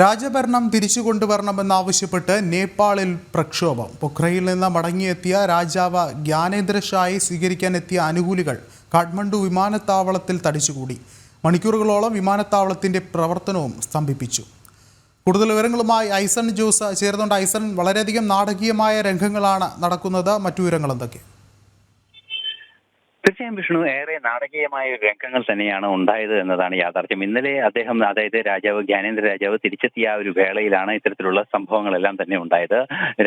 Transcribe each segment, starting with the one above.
രാജഭരണം തിരിച്ചു കൊണ്ടുവരണമെന്നാവശ്യപ്പെട്ട് നേപ്പാളിൽ പ്രക്ഷോഭം. പൊഖ്രയിൽ നിന്ന് മടങ്ങിയെത്തിയ രാജാവ് ജ്ഞാനേന്ദ്ര ഷായെ സ്വീകരിക്കാനെത്തിയ അനുകൂലികൾ കാഠ്മണ്ഡു വിമാനത്താവളത്തിൽ തടിച്ചുകൂടി. മണിക്കൂറുകളോളം വിമാനത്താവളത്തിന്റെ പ്രവർത്തനവും സ്തംഭിപ്പിച്ചു. കൂടുതൽ വിവരങ്ങളുമായി ഐസൺ ജോസ് ചേർന്നുകൊണ്ട് ഐസൺ വളരെയധികം നാടകീയമായ രംഗങ്ങളാണ് നടക്കുന്നത്. മറ്റു വിവരങ്ങൾ എന്തൊക്കെ? തീർച്ചയായും വിഷ്ണു ഏറെ നാടകീയമായ രംഗങ്ങൾ തന്നെയാണ് ഉണ്ടായത് എന്നതാണ് യാഥാർത്ഥ്യം. ഇന്നലെ അദ്ദേഹം അതായത് രാജാവ് ജ്ഞാനേന്ദ്ര രാജാവ് തിരിച്ചെത്തിയ ആ ഒരു വേളയിലാണ് ഇത്തരത്തിലുള്ള സംഭവങ്ങളെല്ലാം തന്നെ ഉണ്ടായത്.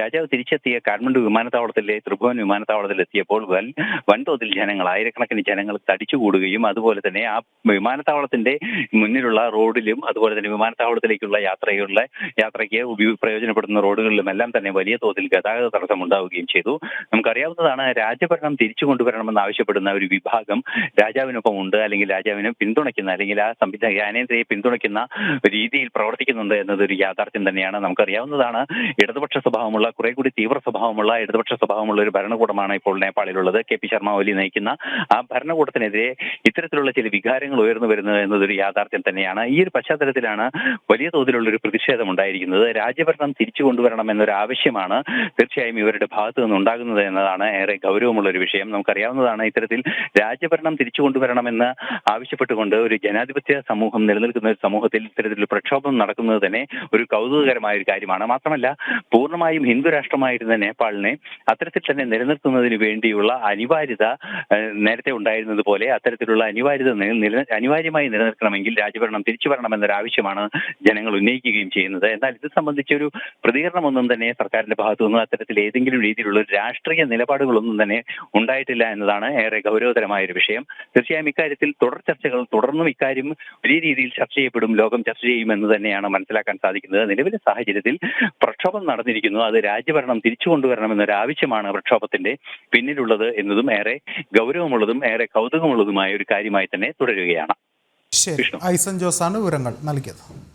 രാജാവ് തിരിച്ചെത്തിയ കാഠ്മണ്ഡു വിമാനത്താവളത്തിലെ ത്രിഭുവൻ വിമാനത്താവളത്തിൽ എത്തിയപ്പോൾ വൻ വൻതോതിൽ ജനങ്ങൾ ആയിരക്കണക്കിന് ജനങ്ങൾ തടിച്ചുകൂടുകയും അതുപോലെ തന്നെ ആ വിമാനത്താവളത്തിന്റെ മുന്നിലുള്ള റോഡിലും അതുപോലെ തന്നെ വിമാനത്താവളത്തിലേക്കുള്ള യാത്രയുള്ള യാത്രയ്ക്ക് പ്രയോജനപ്പെടുന്ന റോഡുകളിലും എല്ലാം തന്നെ വലിയ തോതിൽ ഗതാഗത തടസ്സം ഉണ്ടാവുകയും ചെയ്തു. നമുക്കറിയാവുന്നതാണ് രാജഭരണം തിരിച്ചു കൊണ്ടുവരണമെന്ന് ആവശ്യപ്പെടുന്ന ഒരു വിഭാഗം രാജാവിനൊപ്പം ഉണ്ട് അല്ലെങ്കിൽ രാജാവിനെ പിന്തുണയ്ക്കുന്ന അല്ലെങ്കിൽ ആ സംവിധാന ജ്ഞാനേന്ദ്രയെ പിന്തുണയ്ക്കുന്ന രീതിയിൽ പ്രവർത്തിക്കുന്നുണ്ട് എന്നതൊരു യാഥാർത്ഥ്യം തന്നെയാണ് നമുക്കറിയാവുന്നതാണ്. ഇടതുപക്ഷ സ്വഭാവമുള്ള കുറെ കൂടി തീവ്ര സ്വഭാവമുള്ള ഇടതുപക്ഷ സ്വഭാവമുള്ള ഒരു ഭരണകൂടമാണ് ഇപ്പോൾ നേപ്പാളിലുള്ളത്. കെ പി ശർമ്മ ഒലി നയിക്കുന്ന ആ ഭരണകൂടത്തിനെതിരെ ഇത്തരത്തിലുള്ള ചില വികാരങ്ങൾ ഉയർന്നു വരുന്നത് എന്നതൊരു യാഥാർത്ഥ്യം തന്നെയാണ്. ഈ ഒരു പശ്ചാത്തലത്തിലാണ് വലിയ തോതിലുള്ള ഒരു പ്രതിഷേധം ഉണ്ടായിരിക്കുന്നത്. രാജ്യഭരണം തിരിച്ചു കൊണ്ടുവരണം എന്നൊരു ആവശ്യമാണ് തീർച്ചയായും ഇവരുടെ ഭാഗത്തു നിന്ന് ഉണ്ടാകുന്നത് എന്നതാണ് ഏറെ ഗൗരവമുള്ള ഒരു വിഷയം. നമുക്കറിയാവുന്നതാണ് ഇത്തരത്തിൽ രാജ്യഭരണം തിരിച്ചു കൊണ്ടുവരണമെന്ന് ആവശ്യപ്പെട്ടുകൊണ്ട് ഒരു ജനാധിപത്യ സമൂഹം നിലനിൽക്കുന്ന ഒരു സമൂഹത്തിൽ ഇത്തരത്തിലുള്ള പ്രക്ഷോഭം നടക്കുന്നത് തന്നെ ഒരു കൗതുകകരമായ ഒരു കാര്യമാണ്. മാത്രമല്ല പൂർണമായും ഹിന്ദു രാഷ്ട്രമായിരുന്ന നേപ്പാളിനെ അത്തരത്തിൽ തന്നെ നിലനിർത്തുന്നതിന് വേണ്ടിയുള്ള അനിവാര്യത നേരത്തെ ഉണ്ടായിരുന്നത് പോലെ അത്തരത്തിലുള്ള അനിവാര്യത അനിവാര്യമായി നിലനിർത്തണമെങ്കിൽ രാജ്യഭരണം തിരിച്ചു വരണമെന്നൊരു ആവശ്യമാണ് ജനങ്ങൾ ഉന്നയിക്കുകയും ചെയ്യുന്നത്. എന്നാൽ ഇത് സംബന്ധിച്ചൊരു പ്രതികരണമൊന്നും തന്നെ സർക്കാരിന്റെ ഭാഗത്തു നിന്ന് അത്തരത്തിൽ ഏതെങ്കിലും രീതിയിലുള്ള ഒരു രാഷ്ട്രീയ നിലപാടുകളൊന്നും തന്നെ ഉണ്ടായിട്ടില്ല എന്നതാണ് ഏറെ ഗൗരവതരമായ ഒരു വിഷയം. തീർച്ചയായും ഇക്കാര്യത്തിൽ തുടർ ചർച്ചകൾ തുടർന്നും ഇക്കാര്യം വലിയ രീതിയിൽ ചർച്ച ചെയ്യപ്പെടും ലോകം ചർച്ച ചെയ്യുമെന്ന് തന്നെയാണ് മനസ്സിലാക്കാൻ സാധിക്കുന്നത്. നിലവിലെ സാഹചര്യത്തിൽ പ്രക്ഷോഭം നടന്നിരിക്കുന്നു. അത് രാജ്യഭരണം തിരിച്ചു കൊണ്ടുവരണമെന്നൊരു ആവശ്യമാണ് പ്രക്ഷോഭത്തിന്റെ പിന്നിലുള്ളത് എന്നതും ഏറെ ഗൗരവമുള്ളതും ഏറെ കൗതുകമുള്ളതുമായ ഒരു കാര്യമായി തന്നെ തുടരുകയാണ്. ശരി. ഐസൻ ജോസാണ് വിവരങ്ങൾ നൽകിയത്.